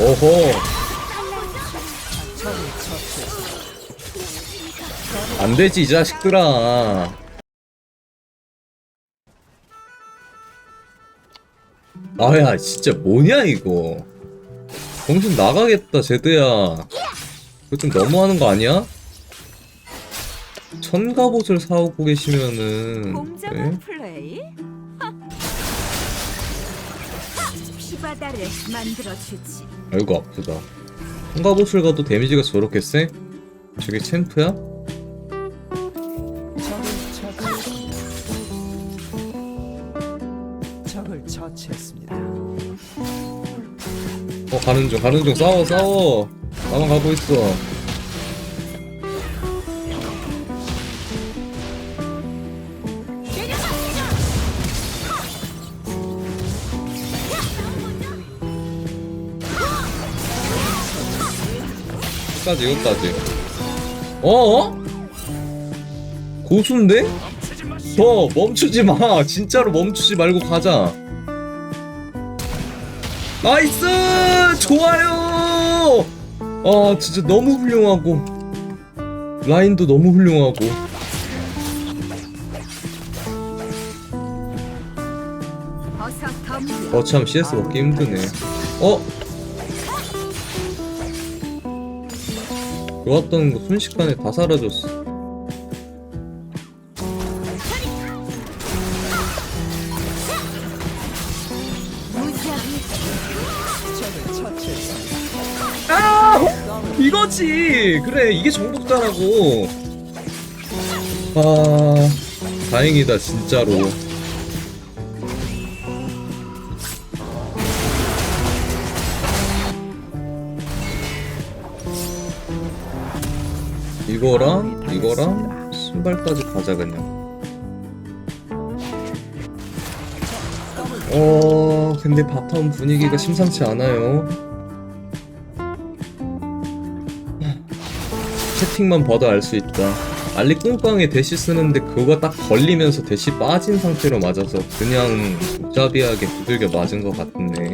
오호. 안 되지 이 자식들아. 아야 진짜 뭐냐 이거. 정신 나가겠다 제드야. 그거 좀 너무하는 거 아니야? 천갑옷을 사오고 계시면은 공정한 네? 플레이? 하! 피바다를 만들어주지. 아이고 아프다 천갑옷을 가도 데미지가 저렇게 세? 저게 챔프야? 적을 처치했습니다. 어 가는 중 가는 중 싸워 싸워 나만 가고 있어 끝까지 여기까지. 어? 고수인데? 더 멈추지 마. 진짜로 멈추지 말고 가자. 나이스! 좋아요! 아 진짜 너무 훌륭하고. 라인도 너무 훌륭하고. 어참 CS 먹기 힘드네. 어? 좋았던 거 순식간에 다 사라졌어. 아! 이거지 그래 이게 정복자라고 아 다행이다 진짜로 이거랑 이거랑 신발까지 가자 그냥 어 근데 바텀 분위기가 심상치 않아요 채팅만 봐도 알 수 있다. 알리 꿍꽝에 대시 쓰는데 그거 딱 걸리면서 대시 빠진 상태로 맞아서 그냥 무자비하게 두들겨 맞은 것 같네.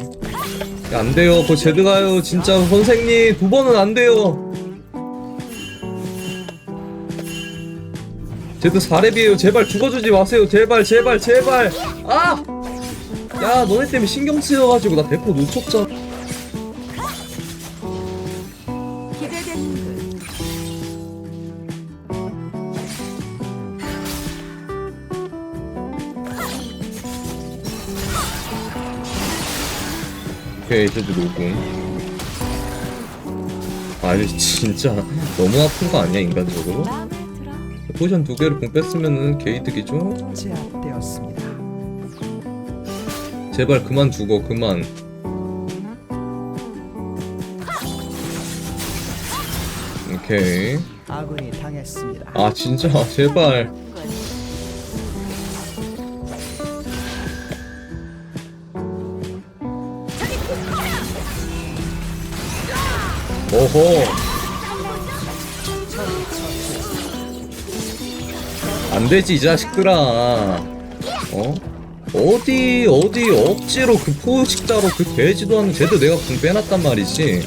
야, 안 돼요. 그거 제드 가요. 진짜 선생님 두 번은 안 돼요. 제드 4렙이에요. 제발 죽어주지 마세요. 제발 제발 제발. 아! 야 너네 때문에 신경 쓰여가지고 나 대포 놓쳤잖아. 오케이 제드 노공. 아니 진짜 너무 아픈 거 아니야 인간적으로? 포션 두 개를 공 뺐으면은 게이득이죠? 제압되었습니다. 제발 그만 죽어 그만 오케이 아군이 당했습니다. 아 진짜 제발 오호 안 되지 이 자식들아 어? 어디 어디 억지로 그 포식자로 그 돼지도 않는 쟤도 내가 공 빼놨단 말이지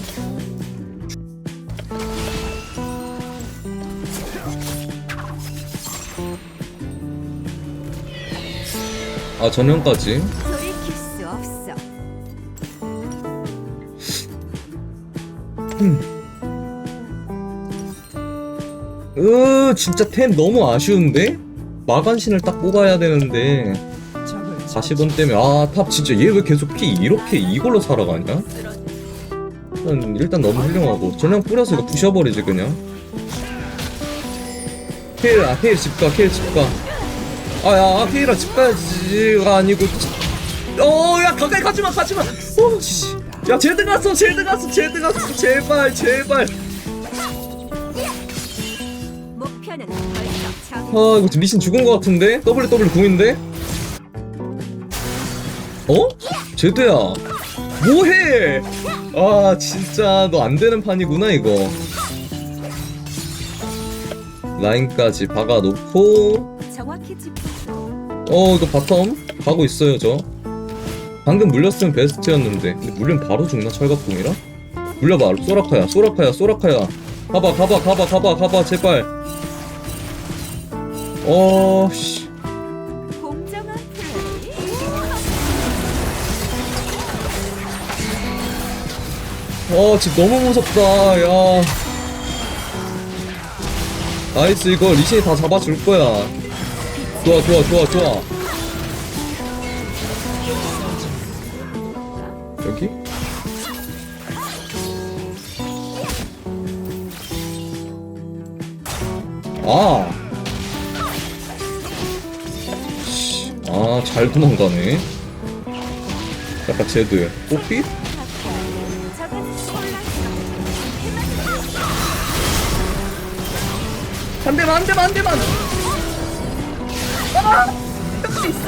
아 전형까지 돌이킬 수 없어. 으 진짜 템 너무 아쉬운데? 마간신을 딱 뽑아야 되는데. 적을 40원 때문에 아 탑 진짜 얘 왜 계속 피 이렇게 이걸로 살아가냐? 일단, 일단 너무 훌륭하고. 전령 뿌려서 이거 부셔버리지 그냥. 케일 아 케일 집가 케일 집가. 아야 아, 케일아 집가야지가 아니고 어야 가까이 가지마 가지마. 어씨야 제드 갔어 제드 갔어 제드 갔어. 제발 제발 아 이거 리신 죽은 것 같은데? WW 궁인데? 어? 제드야 뭐해 아 진짜 너 안되는 판이구나 이거 라인까지 박아놓고. 어 이거 바텀 가고 있어요 저 방금 물렸으면 베스트였는데 근데 물리면 바로 죽나 철갑공이라? 물려봐 소라카야 소라카야 소라카야 가봐 가봐 가봐 가봐 가봐 제발 어씨 공정한 플레이. 어 집 너무 무섭다 야 나이스 이거 리신이 다 잡아줄 거야 좋아 좋아 좋아 좋아 여기? 아. 잘 도망가네. 약간 제드. 뽀삐? 한 대만, 한 대만, 한 대만! 아! 나이스!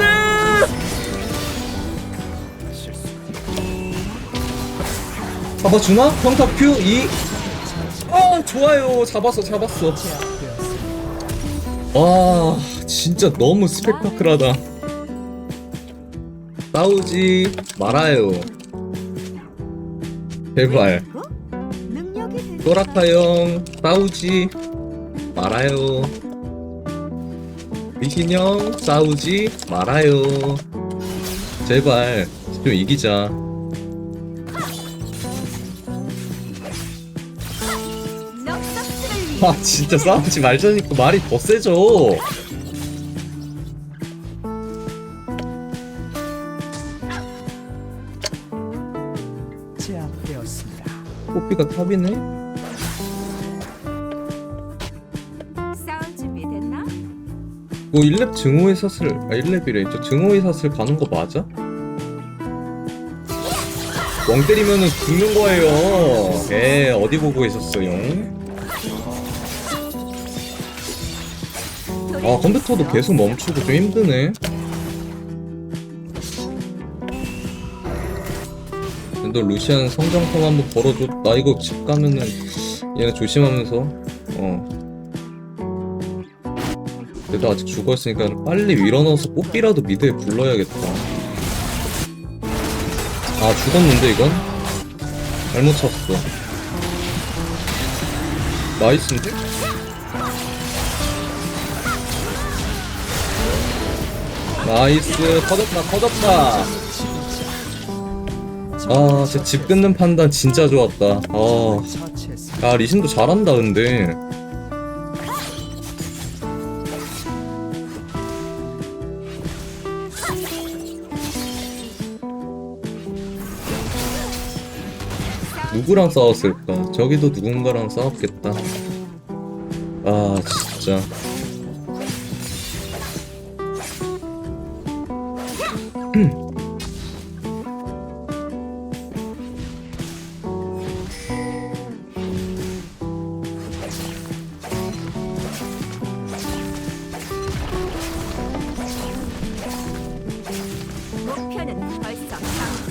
잡아주나? 평타 큐 2. 어, 좋아요. 잡았어, 잡았어. 와 진짜 너무 스펙타클하다 싸우지 말아요. 제발. 소라카 형 싸우지 말아요. 리신 형 싸우지 말아요. 제발. 좀 이기자. 아 진짜 싸우지 말자니까 말이 더 세져 뽀삐가 탑이네. 싸울 준비 됐나? 뭐 1렙 증오의 사슬 아 1렙이래. 저 증오의 사슬 가는 거 맞아? 멍 때리면은 죽는 거예요. 에 어디 보고 있었어요? 아 컴퓨터도 계속 멈추고 좀 힘드네 너 루시안 성장통 한번 걸어줘. 나 이거 집 가면은 얘네 조심하면서 어. 그래도 아직 죽어있으니까 빨리 밀어넣어서 뽀삐라도 미드에 불러야겠다. 아 죽었는데 이건? 잘못 쳤어. 나이스인데? 나이스. 터졌다 터졌다 아 진짜 집 끊는 판단 진짜 좋았다 아. 야 리신도 잘한다 근데 누구랑 싸웠을까? 저기도 누군가랑 싸웠겠다. 아, 진짜.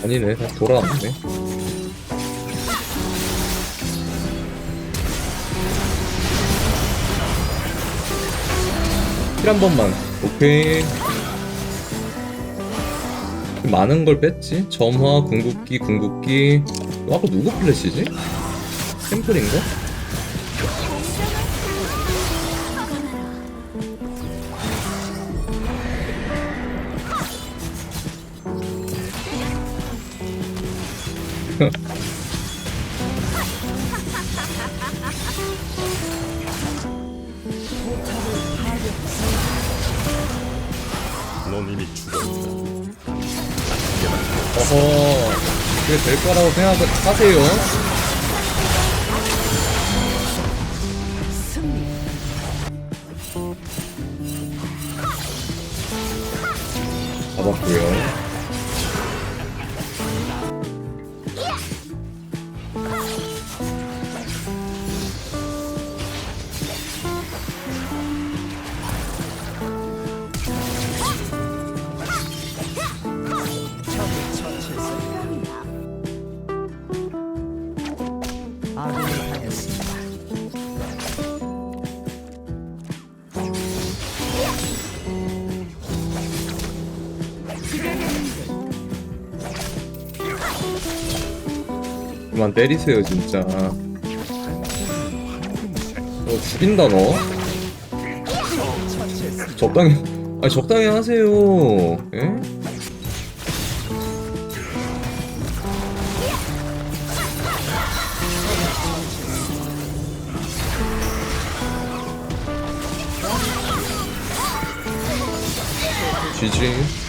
아니네, 다시 돌아왔네. 힐한 번만. 오케이. 많은 걸 뺐지? 점화, 궁극기, 궁극기. 어, 아까 누구 플래시지? 템플인가? 넌 이미 죽었다. 어허. 그게 될 거라고 생각하세요. 승리. 잡았고요. 그만 때리세요 진짜 어 죽인다 너. 적당히 아니 적당히 하세요 예? GG